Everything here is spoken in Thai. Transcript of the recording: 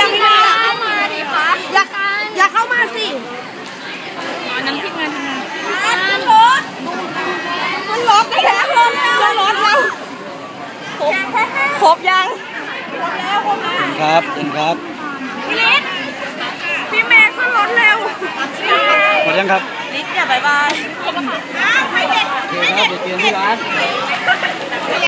ยังพี่นาเข้ามาดิคะอย่าอย่าเข้ามาสิน้ำพริกงานทำงานขึ้นรถขึ้นรถได้แล้วขึ้นรถแล้วครบครบยังครบแล้วครบแล้วครับครับพี่ลิศพี่แม่ขึ้นรถเร็วหมดยังครับลิศอย่าบายบายไม่เคครับเดี๋ยเด็ดยมที่ร้าน